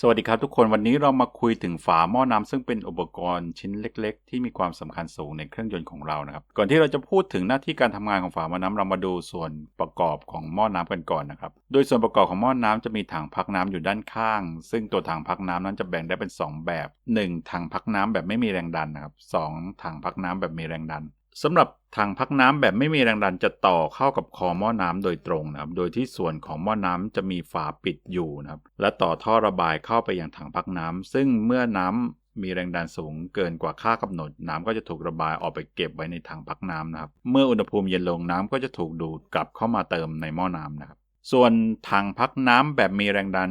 สวัสดีครับทุกคนวันนี้เรามาคุยถึงฝาหม้อน้ำซึ่งเป็นอุปกรณ์ชิ้นเล็ก ๆ ที่มีความสำคัญสูงในเครื่องยนต์ของเรานะครับ ก่อนที่เราจะพูดถึงหน้าที่การทำงานของฝาหม้อน้ำเรามาดูส่วนประกอบของหม้อน้ำกันก่อนนะครับ โดยส่วนประกอบของหม้อน้ำจะมีถังพักน้ำอยู่ด้านข้าง ซึ่งตัวถังพักน้ำนั้นจะแบ่งได้เป็น 2 แบบ 1 ถังพักน้ำแบบไม่มีแรงดันนะครับสองถังพักน้ำแบบมีแรงดัน สำหรับถังพักน้ำแบบไม่มีแรงดันจะต่อเข้ากับคอหม้อน้ำโดยตรงนะครับ โดยที่ส่วนของหม้อน้ำจะมีฝาปิดอยู่นะครับ และต่อท่อระบายเข้าไปยังถังพักน้ำซึ่งเมื่อน้ำมีแรงดันสูงเกินกว่าค่ากำหนด น้ำก็จะถูกระบายออกไปเก็บไว้ในถังพักน้ำนะครับ เมื่ออุณหภูมิเย็นลงน้ำก็จะถูกดูดกลับเข้ามาเติมในหม้อน้ำนะครับ ส่วนถังพักน้ำแบบมีแรงดัน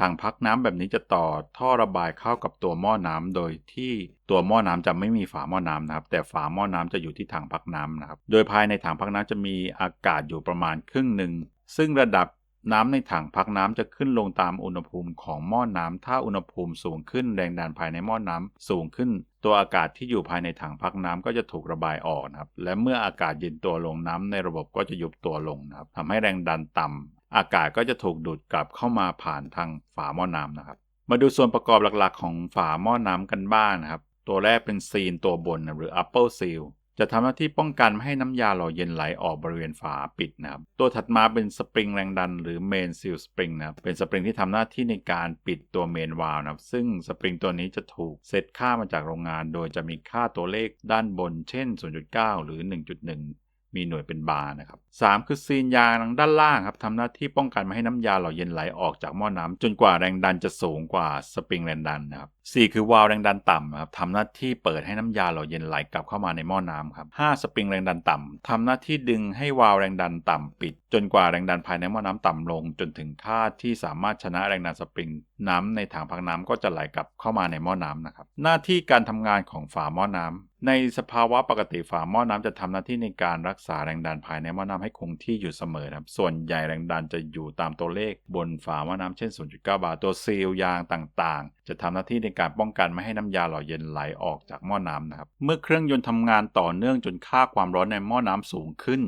ถังพักน้ำแบบนี้จะต่อท่อระบายเข้ากับตัวหม้อน้ำโดยที่ตัวหม้อน้ำจะไม่มีฝาหม้อน้ำนะครับ แต่ฝาหม้อน้ำจะอยู่ที่ถังพักน้ำนะครับ โดยภายในถังพักน้ำจะมีอากาศอยู่ประมาณครึ่งหนึ่ง ซึ่งระดับน้ำในถังพักน้ำจะขึ้นลงตามอุณหภูมิของหม้อน้ำถ้าอุณหภูมิสูงขึ้นแรงดันภายในหม้อน้ำสูงขึ้น ตัวอากาศที่อยู่ภายในถังพักน้ำก็จะถูกระบายออกนะครับ และเมื่ออากาศเย็นตัวลงน้ำในระบบก็จะยุบตัวลงนะครับทำให้แรงดันต่ำ อากาศก็จะถูกดูดกลับเข้ามาผ่านทางฝาหม้อน้ำนะครับ มาดูส่วนประกอบหลักๆ ของฝาหม้อน้ำกันบ้างนะครับ ตัวแรกเป็นซีนตัวบนหรือ upper seal จะทำหน้าที่ป้องกันไม่ให้น้ำยาหล่อเย็นไหลออกบริเวณฝาปิดนะครับ ตัวถัดมาเป็นสปริงแรงดันหรือ main seal spring นะครับ เป็นสปริงที่ทำหน้าที่ในการปิดตัวเมนวาล์วนะครับ ซึ่งสปริงตัวนี้จะถูกเซตค่ามาจากโรงงาน โดยจะมีค่าตัวเลขด้านบน เช่น 0.9 หรือ 1.1 มีหน่วยเป็นบาร์นะครับ 3 คือซีนยางด้านล่างครับทำหน้าที่ป้องกันไม่ให้น้ำยาหล่อเย็นไหลออกจากหม้อน้ำจนกว่าแรงดันจะสูงกว่าสปริงแรงดันนะครับ4คือวาล์วแรงดันต่ำครับทำหน้าที่เปิดให้น้ำยาหล่อเย็นไหลกลับเข้ามาในหม้อน้ำครับ5สปริงแรงดันต่ำทำหน้าที่ดึงให้วาล์วแรงดันต่ำปิด จนกว่าแรงดันภายในหม้อน้ำต่ำลง จนถึงค่าที่สามารถชนะแรงดันสปริง น้ำในถังพักน้ำก็จะไหลกลับเข้ามาในหม้อน้ำนะครับหน้าที่การทำงานของฝาหม้อน้ำ ในสภาวะปกติฝาหม้อน้ำจะทำหน้าที่ในการรักษาแรงดันภายในหม้อน้ำให้คงที่อยู่เสมอครับ ส่วนใหญ่แรงดันจะอยู่ตามตัวเลขบนฝาหม้อน้ำเช่น 0.9 บาร์ตัวซีลยางต่างๆ จะทำหน้าที่ในการป้องกันไม่ให้น้ำยาหล่อเย็นไหลออกจากหม้อน้ำนะครับ เมื่อเครื่องยนต์ทำงานต่อเนื่องจนค่าความร้อนในหม้อน้ำสูงขึ้น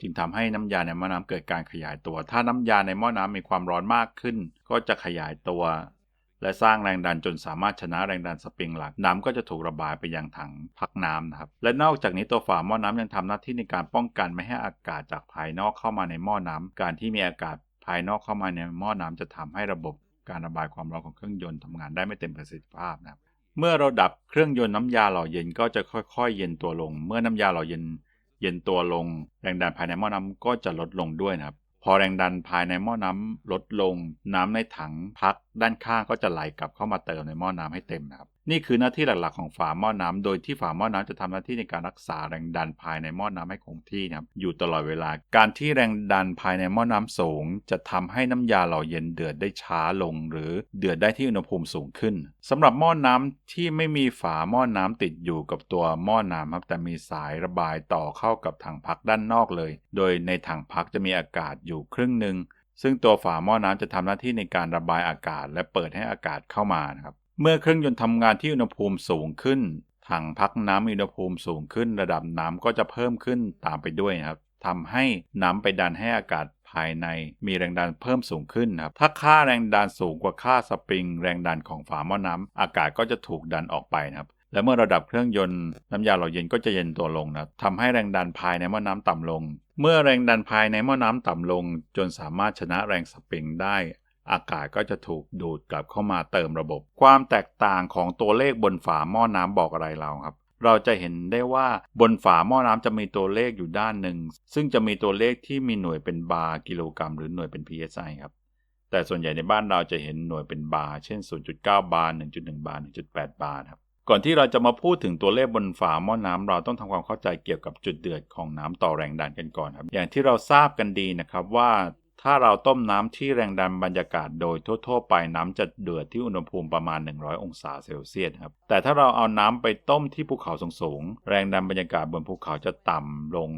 จึงทำให้น้ำยาในหม้อน้ำเกิดการขยายตัว ถ้าน้ำยาในหม้อน้ำมีความร้อนมากขึ้น ก็จะขยายตัว และสร้างแรงดันจนสามารถชนะแรงดันสปริงหลัก น้ำก็จะถูกระบายไปยังถังพักน้ำนะครับ และนอกจากนี้ตัวฝาหม้อน้ำยังทำหน้าที่ในการป้องกันไม่ให้อากาศจากภายนอกเข้ามาในหม้อน้ำการที่มีอากาศภายนอกเข้ามาในหม้อน้ำจะทำให้ระบบการระบายความร้อนของเครื่องยนต์ทำงานได้ไม่เต็มประสิทธิภาพนะครับเมื่อเราดับเครื่องยนต์น้ำยาหล่อเย็นก็จะค่อยๆ เย็นตัวลง เมื่อน้ำยาหล่อเย็นเย็นตัวลง แรงดันภายในหม้อน้ำก็จะลดลงด้วยนะครับ พอแรงดันภายในหม้อน้ำลดลงน้ำในถังพักด้านข้างก็จะไหลกลับเข้ามาเติมในหม้อน้ำให้เต็มนะครับนี่คือหน้าที่หลักๆของฝาหม้อน้ำโดยที่ฝาหม้อน้ำจะทำหน้าที่ในการรักษาแรงดันภายในหม้อน้ำให้คงที่นะครับอยู่ตลอดเวลา การที่แรงดันภายในหม้อน้ำสูง จะทำให้น้ำยาหล่อเย็นเดือดได้ช้าลง หรือเดือดได้ที่อุณหภูมิสูงขึ้นสำหรับหม้อน้ำที่ไม่มีฝาหม้อน้ำติดอยู่กับตัวหม้อน้ำครับแต่มีสายระบายต่อเข้ากับถังพักด้านนอกเลย โดยในถังพักจะมีอากาศอยู่ครึ่งหนึ่งซึ่งตัวฝาหม้อน้ำจะทำหน้าที่ในการระบายอากาศ และเปิดให้อากาศเข้ามานะครับ เมื่อเครื่องยนต์ทำงานที่อุณหภูมิสูงขึ้น ถังพักน้ำอุณหภูมิสูงขึ้น ระดับน้ำก็จะเพิ่มขึ้นตามไปด้วยครับทำให้น้ำไปดันให้อากาศภายในมีแรงดันเพิ่มสูงขึ้นครับ ถ้าค่าแรงดันสูงกว่าค่าสปริง แรงดันของฝาหม้อน้ำอากาศก็จะถูกดันออกไปนะครับ และเมื่อระดับเครื่องยนต์น้ำยาหล่อเย็นก็จะเย็นตัวลงนะทำให้แรงดันภายในหม้อน้ำต่ำลง เมื่อแรงดันภายในหม้อน้ำต่ำลง จนสามารถชนะแรงสปริงได้ อากาศก็จะถูกดูดกลับเข้ามาเติมระบบ ความแตกต่างของตัวเลขบนฝาหม้อน้ำบอกอะไรเราครับ เราจะเห็นได้ว่าบนฝาหม้อน้ำจะมีตัวเลขอยู่ด้านหนึ่ง ซึ่งจะมีตัวเลขที่มีหน่วยเป็นบาร์กิโลกรัม หรือหน่วยเป็น psi ครับแต่ส่วนใหญ่ในบ้านเราจะเห็นหน่วยเป็นบาร์ เช่น 0.9 บาร์ 1.1 บาร์ 1.8 บาร์ครับ ก่อนที่เราจะมาพูดถึงตัวเลขบนฝาหม้อน้ำเราต้องทำความเข้าใจเกี่ยวกับจุดเดือดของน้ำต่อแรงดันกันก่อนครับ อย่างที่เราทราบกันดีนะครับว่า ถ้าเราต้มน้ำที่แรงดันบรรยากาศโดยทั่ว ๆ ไปน้ำจะเดือดที่อุณหภูมิประมาณ 100 องศาเซลเซียสครับ แต่ถ้าเราเอาน้ำไปต้มที่ภูเขาสูงๆ แรงดันบรรยากาศบนภูเขาจะต่ำลง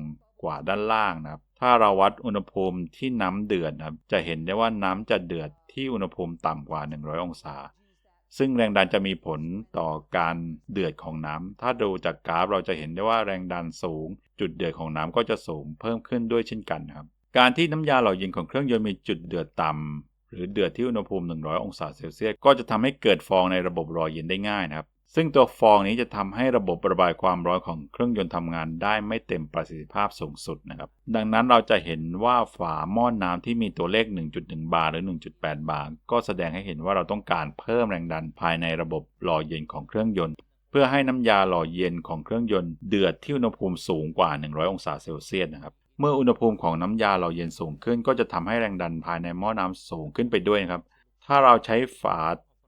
กว่าด้านล่างนะครับ ถ้าเราวัดอุณหภูมิที่น้ำเดือดครับ จะเห็นได้ว่าน้ำจะเดือดที่อุณหภูมิต่ำกว่า 100 องศา ซึ่งแรงดันจะมีผลต่อการเดือดของน้ำ ถ้าดูจากกราฟเราจะเห็นได้ว่าแรงดันสูง จุดเดือดของน้ำก็จะสูงเพิ่มขึ้นด้วยเช่นกันครับ การที่น้ำยาหล่อเย็นของเครื่องยนต์มีจุดเดือดต่ำหรือเดือดที่อุณหภูมิ 100 องศาเซลเซียสก็จะทำให้เกิดฟองในระบบรอเย็นได้ง่ายนะครับ ซึ่งตัวฟองนี้จะทำให้ระบบระบายความร้อนของเครื่องยนต์ทำงานได้ไม่เต็มประสิทธิภาพสูงสุดนะครับ ดังนั้นเราจะเห็นว่าฝาหม้อนน้ำที่มีตัวเลข 1.1 บาร์หรือ 1.8 บาร์ก็แสดงให้เห็นว่าเราต้องการเพิ่มแรงดันภายในระบบหล่อเย็นของเครื่องยนต์เพื่อให้น้ำยาหล่อเย็นของเครื่องยนต์เดือดที่อุณหภูมิสูงกว่า 100 องศาเซลเซียสนะครับ เมื่ออุณหภูมิของน้ำยาหล่อเย็นสูงขึ้น ก็จะทำให้แรงดันภายในหม้อน้ำสูงขึ้นไปด้วยครับ ถ้าเราใช้ฝา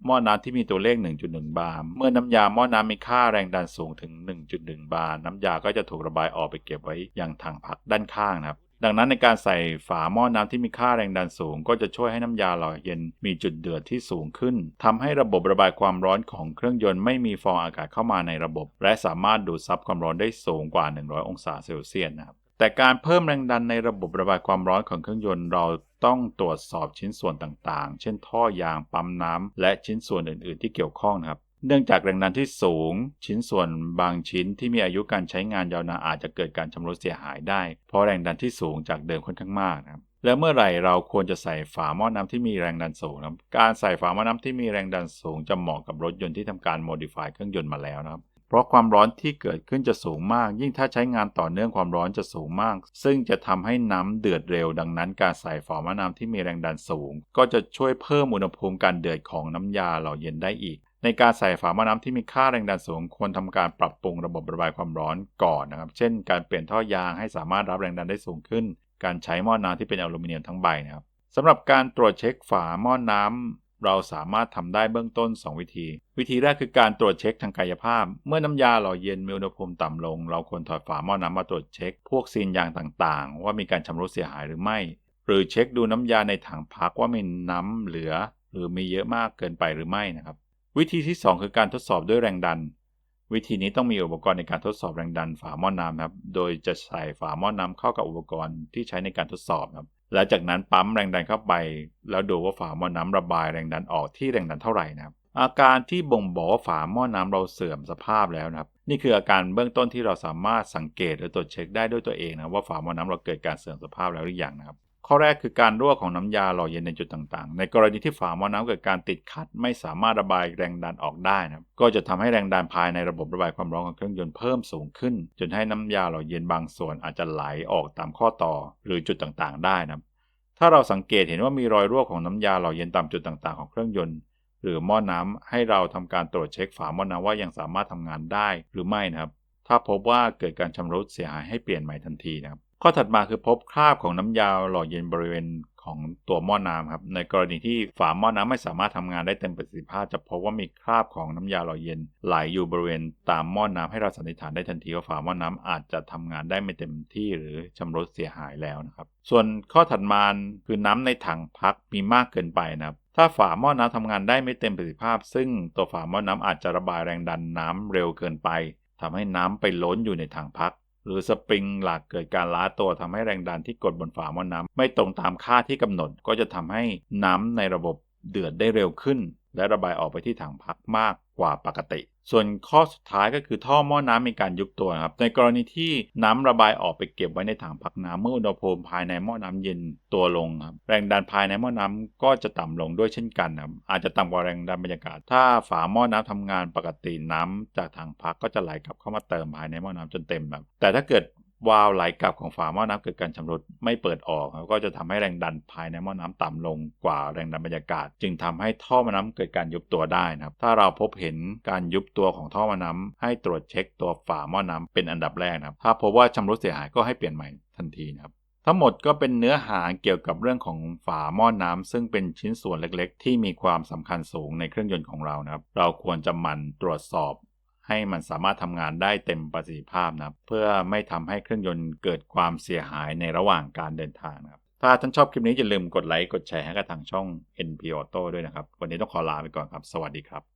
หม้อน้ำที่มีตัวเลข 1.1 บาร์ เมื่อน้ำยาหม้อน้ำมีค่าแรงดันสูงถึง 1.1 บาร์ น้ำยาก็จะถูกระบายออกไปเก็บไว้ยังถังพักด้านข้างนะครับ ดังนั้นในการใส่ฝาหม้อน้ำที่มีค่าแรงดันสูง ก็จะช่วยให้น้ำยาหล่อเย็นมีจุดเดือดที่สูงขึ้นทำให้ระบบระบายความร้อนของเครื่องยนต์ไม่มีฟองอากาศเข้ามาในระบบ และสามารถดูดซับความร้อนได้สูงกว่า 100 องศาเซลเซียสนะครับ แต่การเพิ่มแรงดันในระบบระบายความร้อนของเครื่องยนต์เราต้องตรวจสอบชิ้นส่วนต่างๆ เช่นท่อยางปั๊มน้ำและชิ้นส่วนอื่นๆ ที่เกี่ยวข้องนะครับ เนื่องจากแรงดันที่สูง ชิ้นส่วนบางชิ้นที่มีอายุการใช้งานยาวนานอาจจะเกิดการชำรุดเสียหายได้ เพราะแรงดันที่สูงจากเดิมค่อนข้างมากนะครับและเมื่อไหร่เราควรจะใส่ฝาหม้อน้ำที่มีแรงดันสูงนะครับการใส่ฝาหม้อน้ำที่มีแรงดันสูงจะเหมาะกับรถยนต์ที่ทำการโมดิฟายเครื่องยนต์มาแล้วนะครับ เพราะความร้อนที่เกิดขึ้นจะสูงมาก ยิ่งถ้าใช้งานต่อเนื่องความร้อนจะสูงมาก ซึ่งจะทำให้น้ำเดือดเร็วดังนั้น การใส่ฝาหม้อน้ำที่มีแรงดันสูง ก็จะช่วยเพิ่มอุณหภูมิการเดือดของน้ำยาเหล่อเย็นได้อีก ในการใส่ฝาหม้อน้ำที่มีค่าแรงดันสูง ควรทำการปรับปรุงระบบระบายความร้อนก่อนนะครับ เช่น การเปลี่ยนท่อยางให้สามารถรับแรงดันได้สูงขึ้น การใช้หม้อน้ำที่เป็นอลูมิเนียมทั้งใบนะครับสำหรับการตรวจเช็คฝาหม้อน้ำ เราสามารถทำได้เบื้องต้น 2 วิธี วิธีแรกคือการตรวจเช็คทางกายภาพ เมื่อน้ำยาหล่อเย็นมีอุณหภูมิต่ำลง เราควรถอดฝาหม้อน้ำมาตรวจเช็ค พวกซีนยางต่างๆ ว่ามีการชำรุดเสียหายหรือไม่ หรือเช็คดูน้ำยาในถังพักว่ามีน้ำเหลือ หรือมีเยอะมากเกินไปหรือไม่นะครับ วิธีที่ 2 คือการทดสอบด้วยแรงดัน วิธีนี้ต้องมีอุปกรณ์ในการทดสอบแรงดันฝาหม้อน้ำครับ โดยจะใส่ฝาหม้อน้ำเข้ากับอุปกรณ์ที่ใช้ในการทดสอบครับ และจากนั้นปั๊มแรงดันเข้าไป แล้วดูว่าฝาหม้อน้ำระบายแรงดันออกที่แรงดันเท่าไหร่นะครับอาการที่บ่งบอกว่าฝาหม้อน้ำเราเสื่อมสภาพแล้วนะครับ นี่คืออาการเบื้องต้นที่เราสามารถสังเกตและตรวจเช็คได้ด้วยตัวเองนะว่าฝาหม้อน้ำเราเกิดการเสื่อมสภาพแล้วหรือยังนะครับ ข้อแรกคือการรั่วของน้ำยาหล่อเย็นในจุดต่างๆ ในกรณีที่ฝาหม้อน้ำเกิดการติดขัด ไม่สามารถระบายแรงดันออกได้นะครับก็จะทำให้แรงดันภายในระบบระบายความร้อนของเครื่องยนต์เพิ่มสูงขึ้น จนให้น้ำยาหล่อเย็นบางส่วนอาจจะไหลออกตามข้อต่อหรือจุดต่างๆ ได้นะครับถ้าเราสังเกตเห็นว่ามีรอยรั่วของน้ำยาหล่อเย็นตามจุดต่างๆ ของเครื่องยนต์หรือหม้อน้ำให้เราทำการตรวจเช็คฝาหม้อน้ำว่ายังสามารถทำงานได้หรือไม่นะครับ ถ้าพบว่าเกิดการชำรุดเสียหายให้เปลี่ยนใหม่ทันทีนะครับ ข้อถัดมาคือพบคราบของน้ำยาหล่อเย็นบริเวณของตัวหม้อน้ำครับในกรณีที่ฝาหม้อน้ำไม่สามารถทำงานได้เต็มประสิทธิภาพ จะพบว่ามีคราบของน้ำยาหล่อเย็นไหลอยู่บริเวณตามหม้อน้ำให้เราสันนิษฐานได้ทันทีว่าฝาหม้อน้ำอาจจะทำงานได้ไม่เต็มที่หรือชำรุดเสียหายแล้วนะครับ ส่วนข้อถัดมาคือน้ำในถังพักมีมากเกินไปนะครับถ้าฝาหม้อน้ำทำงานได้ไม่เต็มประสิทธิภาพ ซึ่งตัวฝาหม้อน้ำอาจจะระบายแรงดันน้ำเร็วเกินไปทำให้น้ำไปล้นอยู่ในถังพัก หรือสปริงหลักเกิดการล้าตัวทำให้แรงดันที่กดบนฝาหม้อน้ำไม่ตรงตามค่าที่กำหนดก็จะทำให้น้ำในระบบเดือดได้เร็วขึ้น และระบายออกไปที่ถังพักมาก กว่าปกติ ส่วนข้อสุดท้ายก็คือท่อหม้อน้ำมีการยุบตัวครับ ในกรณีที่น้ำระบายออกไปเก็บไว้ในถังพักน้ำเมื่ออุณหภูมิภายในหม้อน้ำเย็นตัวลงครับแรงดันภายในหม้อน้ำก็จะต่ำลงด้วยเช่นกันครับอาจจะต่ำกว่าแรงดันบรรยากาศ ถ้าฝาหม้อน้ำทำงานปกติน้ำจากถังพักก็จะไหลกลับเข้ามาเติมภายในหม้อน้ำจนเต็มครับแต่ถ้าเกิด วาล์วไหลกลับของฝาหม้อน้ำเกิดการชำรุดไม่เปิดออกก็จะทำให้แรงดันภายในหม้อน้ำต่ำลงกว่าแรงดันบรรยากาศ จึงทำให้ท่อหม้อน้ำเกิดการยุบตัวได้นะครับ ถ้าเราพบเห็นการยุบตัวของท่อหม้อน้ำให้ตรวจเช็คตัวฝาหม้อน้ำเป็นอันดับแรกนะครับ ถ้าพบว่าชำรุดเสียหายก็ให้เปลี่ยนใหม่ทันทีนะครับทั้งหมดก็เป็นเนื้อหาเกี่ยวกับเรื่องของฝาหม้อน้ำซึ่งเป็นชิ้นส่วนเล็กๆ ที่มีความสำคัญสูงในเครื่องยนต์ของเรานะครับ เราควรจะหมั่นตรวจสอบ ให้มันสามารถทำงานได้เต็มประสิทธิภาพนะเพื่อไม่ทำให้เครื่องยนต์เกิดความเสียหายในระหว่างการเดินทางนะครับถ้าท่านชอบคลิปนี้อย่าลืมกดไลค์กดแชร์ให้กับทางช่อง NP Auto ด้วยนะครับ วันนี้ต้องขอลาไปก่อนครับ สวัสดีครับ